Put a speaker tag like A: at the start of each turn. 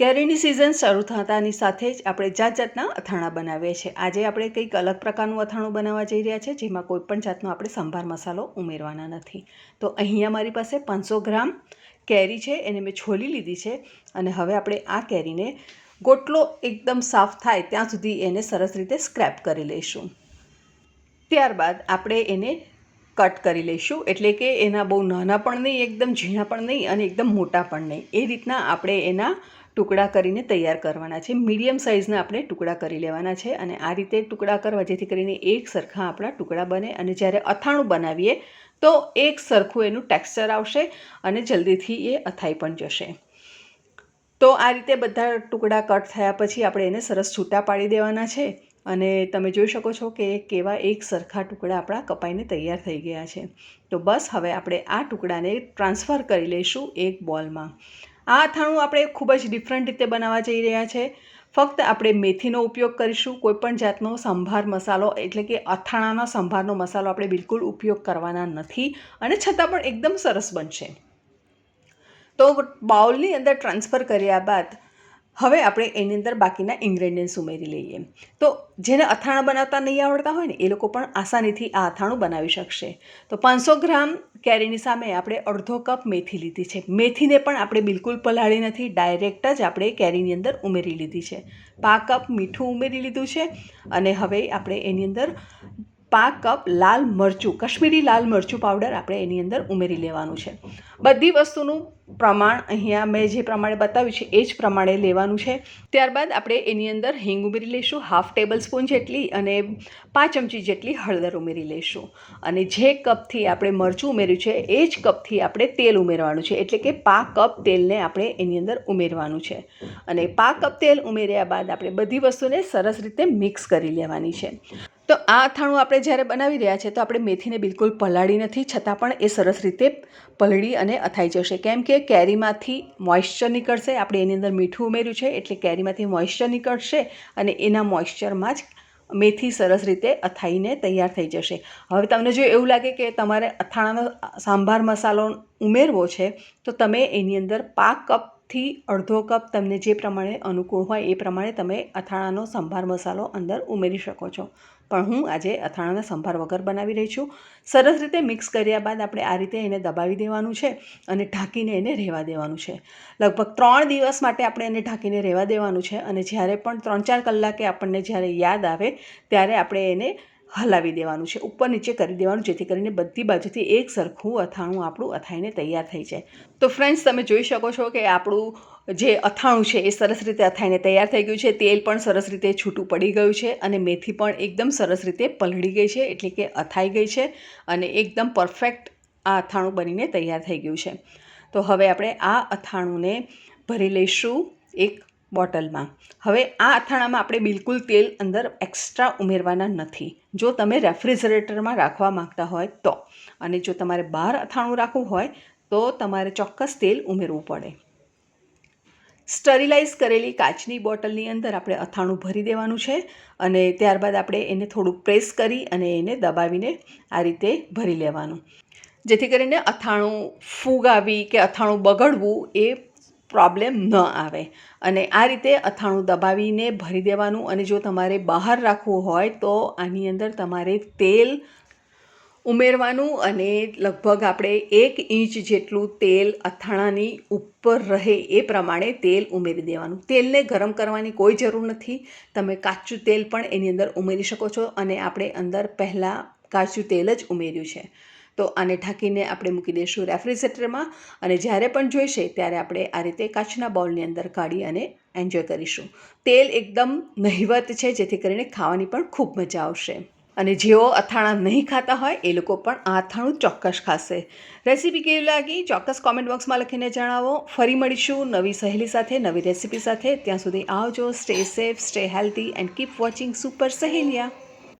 A: કેરીની સિઝન શરૂ થતાની સાથે જ આપણે જાત જાતના અથાણાં બનાવીએ છીએ. આજે આપણે કંઈક અલગ પ્રકારનું અથાણું બનાવવા જઈ રહ્યા છે જેમાં કોઈ પણ જાતનો આપણે સંભાર મસાલો ઉમેરવાના નથી. તો અહીંયા મારી પાસે પાંચસો ગ્રામ કેરી છે, એને મેં છોલી લીધી છે અને હવે આપણે આ કેરીને ગોટલો એકદમ સાફ થાય ત્યાં સુધી એને સરસ રીતે સ્ક્રેપ કરી લઈશું. ત્યારબાદ આપણે એને કટ કરી લઈશું, એટલે કે એના બહુ નાના પણ નહીં, એકદમ ઝીણા પણ નહીં અને એકદમ મોટા પણ નહીં. એ રીતના આપણે એના ટુકડા કરીને તૈયાર કરવાના છે. મીડિયમ સાઇઝના આપણે ટુકડા કરી લેવાના છે અને આ રીતે ટુકડા કરવા જેથી કરીને એક સરખા આપણા ટુકડા બને અને જ્યારે અથાણું બનાવીએ તો એક સરખું એનું ટેક્સચર આવશે અને જલ્દીથી એ અથાઈ પણ જશે. તો આ રીતે બધા ટુકડા કટ થયા પછી આપણે એને સરસ છૂટા પાડી દેવાના છે અને તમે જોઈ શકો છો કે કેવા એક સરખા ટુકડા આપણા કપાઈને તૈયાર થઈ ગયા છે. તો બસ હવે આપણે આ ટુકડાને ટ્રાન્સફર કરી લઈશું એક બોલમાં. આ અથાણું આપણે ખૂબ જ ડિફરન્ટ રીતે બનાવવા જઈ રહ્યા છે. ફક્ત આપણે મેથીનો ઉપયોગ કરીશું કોઈપણ જાતનો સંભાર મસાલો, એટલે કે અથાણાનો સંભારનો મસાલો આપણે બિલકુલ ઉપયોગ કરવાના નથી અને છતાં પણ એકદમ સરસ બનશે. તો બાઉલની અંદર ટ્રાન્સફર કર્યા બાદ હવે આપણે એની અંદર બાકીના ઇન્ગ્રેડિયન્ટ્સ ઉમેરી લઈએ. તો જેને અથાણા બનાવતા નહીં આવડતા હોય ને, એ લોકો પણ આસાનીથી આ અથાણું બનાવી શકશે. તો પાંચસો ગ્રામ કેરીની સામે આપણે અડધો કપ મેથી લીધી છે. મેથીને પણ આપણે બિલકુલ પલાળી નથી ડાયરેક્ટ જ આપણે કેરીની અંદર ઉમેરી લીધી છે. પા કપ મીઠું ઉમેરી લીધું છે અને હવે આપણે એની અંદર પા કપ લાલ મરચું, કશ્મીરી લાલ મરચું પાવડર આપણે એની અંદર ઉમેરી લેવાનું છે. બધી વસ્તુનું પ્રમાણ અહીંયા મેં જે પ્રમાણે બતાવ્યું છે, એ જ પ્રમાણે લેવાનું છે. ત્યારબાદ આપણે એની અંદર હિંગ ઉમેરી લઈશું, હાફ ટેબલ સ્પૂન જેટલી અને પાંચ ચમચી જેટલી હળદર ઉમેરી લઈશું. અને જે કપથી આપણે મરચું ઉમેર્યું છે, એ જ કપથી આપણે તેલ ઉમેરવાનું છે. એટલે કે પા કપ તેલને આપણે એની અંદર ઉમેરવાનું છે. અને પા કપ તેલ ઉમેર્યા બાદ આપણે બધી વસ્તુને સરસ રીતે મિક્સ કરી લેવાની છે. તો આ અથાણું આપણે જ્યારે બનાવી રહ્યા છે તો આપણે મેથીને બિલકુલ પલાળી નથી, છતાં પણ એ સરસ રીતે પલળી અને અથાઈ જશે. કેમ કે કેરીમાંથી મોઇશ્ચર નીકળશે, આપણે એની અંદર મીઠું ઉમેર્યું છે, એટલે કેરીમાંથી મોઇશ્ચર નીકળશે અને એના મોઇશ્ચરમાં જ મેથી સરસ રીતે અથાઈને તૈયાર થઈ જશે. હવે તમને જો એવું લાગે કે તમારે અથાણાનો સાંભાર મસાલો ઉમેરવો છે, તો તમે એની અંદર પાંચ કપથી અડધો કપ તમને જે પ્રમાણે અનુકૂળ હોય એ પ્રમાણે તમે અથાણાનો સંભાર મસાલો અંદર ઉમેરી શકો છો. પણ હું આજે અથાણાના સંભાર વગર બનાવી રહી છું. સરસ રીતે મિક્સ કર્યા બાદ આપણે આ રીતે એને દબાવી દેવાનું છે અને ઢાંકીને એને રહેવા દેવાનું છે. લગભગ ત્રણ દિવસ માટે આપણે એને ઢાંકીને રહેવા દેવાનું છે અને જ્યારે પણ ત્રણ ચાર કલાકે આપણને જ્યારે યાદ આવે ત્યારે આપણે એને હલાવી દેવાનું છે, ઉપર નીચે કરી દેવાનું, જેથી કરીને બધી બાજુથી એક સરખું અથાણું આપણું અથાઈને તૈયાર થઈ જાય. તો ફ્રેન્ડ્સ તમે જોઈ શકો છો કે આપણું જે અથાણું છે એ સરસ રીતે અથાઈને તૈયાર થઈ ગયું છે. તેલ પણ સરસ રીતે છૂટું પડી ગયું છે અને મેથી પણ એકદમ સરસ રીતે પલળી ગઈ છે, એટલે કે અથાઈ ગઈ છે અને એકદમ પરફેક્ટ આ અથાણું બનીને તૈયાર થઈ ગયું છે. તો હવે આપણે આ અથાણુંને ભરી લઈશું એક બોટલમાં. હવે આ અથાણામાં આપણે બિલકુલ તેલ અંદર એક્સ્ટ્રા ઉમેરવાના નથી. જો તમે રેફ્રિજરેટરમાં રાખવા માંગતા હોય તો. અને જો તમારે બહાર અથાણું રાખવું હોય તો તમારે ચોક્કસ તેલ ઉમેરવું પડે. સ્ટરીલાઇઝ કરેલી કાચની બોટલની અંદર આપણે અથાણું ભરી દેવાનું છે અને ત્યારબાદ આપણે એને થોડુંક પ્રેસ કરી અને એને દબાવીને આ રીતે ભરી લેવાનું. જેથી કરીને અથાણું ફૂગ આવી કે અથાણું બગડવું એ પ્રોબ્લેમ ન આવે. અને આ રીતે અથાણું દબાવીને ભરી દેવાનું અને જો તમારે બહાર રાખવું હોય તો આની અંદર તમારે તેલ ઉમેરવાનું અને લગભગ આપણે એક ઇંચ જેટલું તેલ અથાણાની ઉપર રહે એ પ્રમાણે તેલ ઉમેરી દેવાનું. તેલને ગરમ કરવાની કોઈ જરૂર નથી. તમે કાચું તેલ પણ એની અંદર ઉમેરી શકો છો અને આપણે અંદર પહેલાં કાચું તેલ જ ઉમેર્યું છે. તો આને ઢાંકીને આપણે મૂકી દઈશું રેફ્રિજરેટરમાં અને જ્યારે પણ જોઈશે ત્યારે આપણે આ રીતે કાચના બાઉલની અંદર કાઢી અને એન્જોય કરીશું. તેલ એકદમ નહિવત છે, જેથી કરીને ખાવાની પણ ખૂબ મજા આવશે. અને જેઓ અથાણા નહીં ખાતા હોય, એ લોકો પણ આ અથાણું ચોક્કસ ખાશે. રેસીપી કેવી લાગી? ચોક્કસ કોમેન્ટ બોક્સમાં લખીને જણાવો. ફરી મળીશું નવી સહેલી સાથે, નવી રેસીપી સાથે. ત્યાં સુધી આવજો. Stay safe stay healthy and keep watching super Saheliya